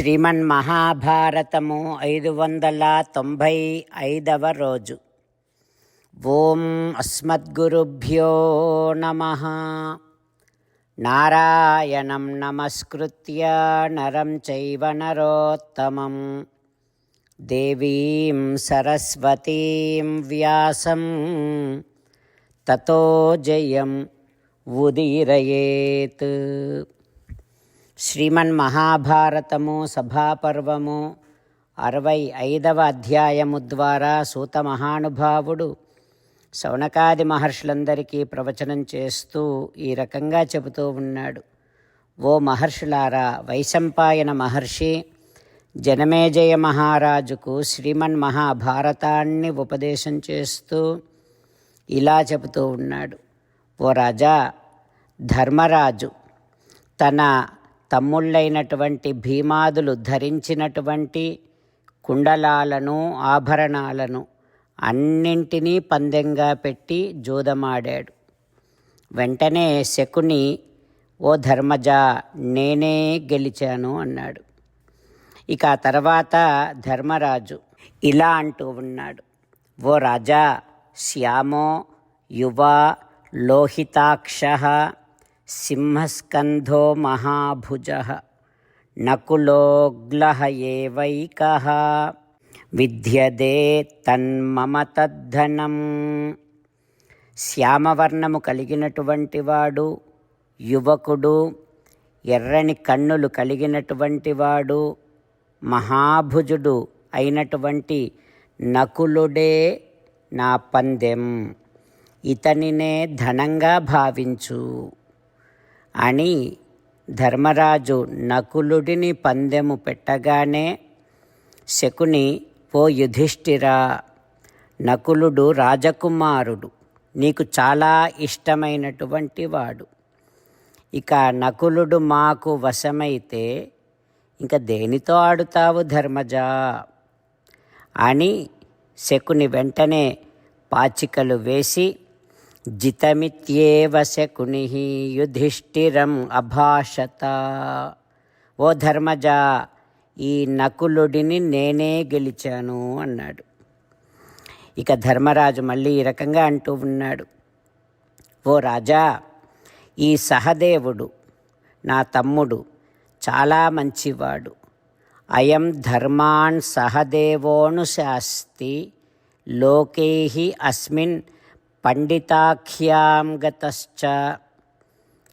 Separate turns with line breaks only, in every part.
శ్రీమన్ మహాభారతము ఐదు వందల తొంభై ఐదవ రోజు. ఓం అస్మద్గురుభ్యో నమ. నారాయణం నమస్కృత్య నరం చైవ నరోత్తమం. దేవీం సరస్వతీం వ్యాసం. తతో జయం ఉదీరయేత్. శ్రీమన్ మహాభారతము సభాపర్వము అరవై ఐదవ అధ్యాయము ద్వారా సూత మహానుభావుడు శౌనకాది మహర్షులందరికీ ప్రవచనం చేస్తూ ఈ రకంగా చెబుతూ ఉన్నాడు. ఓ మహర్షులారా వైశంపాయన మహర్షి జనమేజయ మహారాజుకు శ్రీమన్ మహాభారతాన్ని ఉపదేశం చేస్తూ ఇలా చెబుతూ ఉన్నాడు. ఓ రాజా ధర్మరాజు తన తమ్ముళ్ళైనటువంటి భీమాదులు ధరించినటువంటి కుండలాలను ఆభరణాలను అన్నింటినీ పందెంగా పెట్టి జూదమాడాడు. వెంటనే శకుని ఓ ధర్మజ నేనే గెలిచాను అన్నాడు. ఇక ఆ తర్వాత ధర్మరాజు ఇలా అంటూ ఉన్నాడు. ఓ రాజా శ్యామో యువ లోహితాక్ష సింహస్కంధో మహాభుజ నకులోగ్లహ ఏవైక విద్యదే తన్మమ తద్ధనం శ్యామవర్ణము కలిగినటువంటి వాడు యువకుడు ఎర్రని కన్నులు కలిగినటువంటి వాడు మహాభుజుడు అయినటువంటి నకులుడే నా పందెం. ఇతనినే ధనంగా భావించు. అని ధర్మరాజు నకులుడిని పందెము పెట్టగానే శకుని ఓ యుధిష్ఠిరా నకులుడు రాజకుమారుడు నీకు చాలా ఇష్టమైనటువంటి వాడు. ఇక నకులుడు మాకు వశమైతే ఇంకా దేనితో ఆడుతావు ధర్మజా? అని శకుని వెంటనే పాచికలు వేసి జితమిత్యేవ శకుని యుధిష్ఠిరం అభాషత ఓ ధర్మజ ఈ నకులుడిని నేనే గెలిచాను అన్నాడు. ఇక ధర్మరాజు మళ్ళీ ఈ రకంగా అంటూ ఉన్నాడు. ఓ రాజా ఈ సహదేవుడు నా తమ్ముడు చాలా మంచివాడు. అయం ధర్మాన్ సహదేవోను శాస్తి లోకై అస్మిన్ పండితాఖ్యాం గతశ్చ.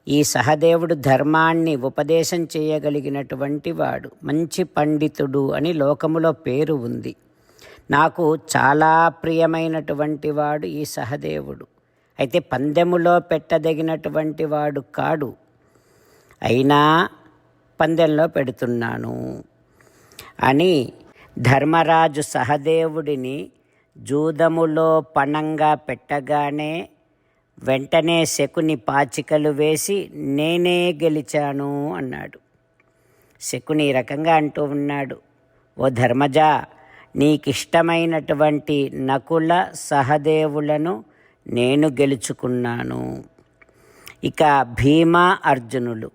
ఈ సహదేవుడు ధర్మాన్ని ఉపదేశం చేయగలిగినటువంటి వాడు. మంచి పండితుడు అని లోకములో పేరు ఉంది. నాకు చాలా ప్రియమైనటువంటి వాడు ఈ సహదేవుడు. అయితే పందెములో పెట్టదగినటువంటి వాడు కాడు. అయినా పందెంలో పెడుతున్నాను అని ధర్మరాజు సహదేవుడిని జూదములో పణంగా పెట్టగానే వెంటనే శకుని పాచికలు వేసి నేనే గెలిచాను అన్నాడు. శకుని ఈ రకంగా అంటూ ఉన్నాడు. ఓ ధర్మజ నీకిష్టమైనటువంటి నకుల సహదేవులను నేను గెలుచుకున్నాను. ఇక భీమ అర్జునులు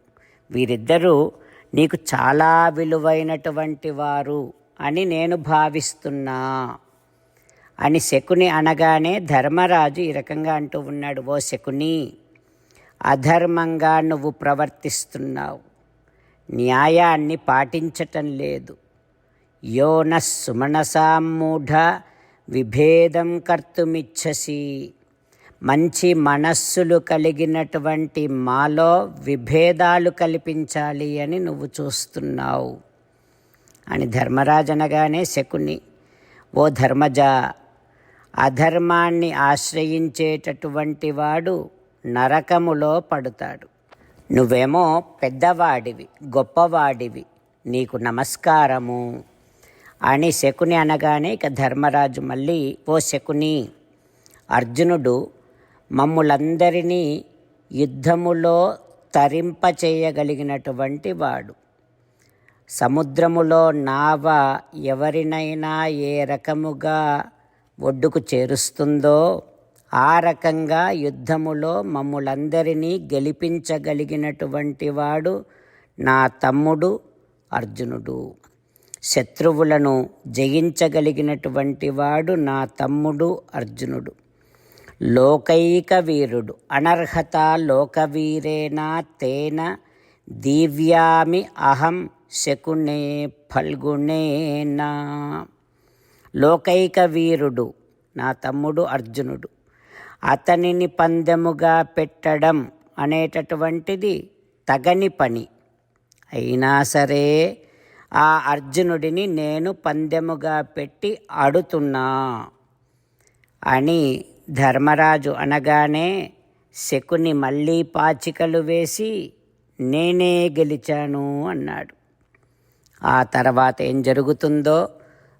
వీరిద్దరూ నీకు చాలా విలువైనటువంటి వారు అని నేను భావిస్తున్నా. అని శకుని అనగానే ధర్మరాజు ఈ రకంగా అంటూ ఉన్నాడు ఓ శకుని అధర్మంగా నువ్వు ప్రవర్తిస్తున్నావు. న్యాయాన్ని పాటించటం లేదు. యోన సుమనసామూఢ విభేదం కర్తుమిచ్చసి. మంచి మనస్సులు కలిగినటువంటి మాలో విభేదాలు కల్పించాలి అని నువ్వు చూస్తున్నావు. అని ధర్మరాజనగానే శకుని ఓ ధర్మజ అధర్మాన్ని ఆశ్రయించేటటువంటి వాడు నరకములో పడుతాడు. నువ్వేమో పెద్దవాడివి గొప్పవాడివి నీకు నమస్కారము అని శకుని అనగానే ఇక ధర్మరాజు మళ్ళీ ఓ శకుని అర్జునుడు మమ్ములందరినీ యుద్ధములో తరింపచేయగలిగినటువంటి వాడు. సముద్రములో నావ ఎవరినైనా ఏ రకముగా ఒడ్డుకు చేరుస్తుందో ఆ రకంగా యుద్ధములో మమ్ములందరినీ గెలిపించగలిగినటువంటి వాడు నా తమ్ముడు అర్జునుడు. శత్రువులను జయించగలిగినటువంటి వాడు నా తమ్ముడు అర్జునుడు. లోకైక వీరుడు అనర్హత లోకవీరేనా తేన దివ్యామి అహం శకునే ఫల్గుణేనా. లోకైక వీరుడు నా తమ్ముడు అర్జునుడు. అతనిని పందెముగా పెట్టడం అనేటటువంటిది తగని పని. అయినా సరే ఆ అర్జునుడిని నేను పందెముగా పెట్టి ఆడుతున్నా అని ధర్మరాజు అనగానే శకుని మళ్ళీ పాచికలు వేసి నేనే గెలిచాను అన్నాడు. ఆ తర్వాత ఏం జరుగుతుందో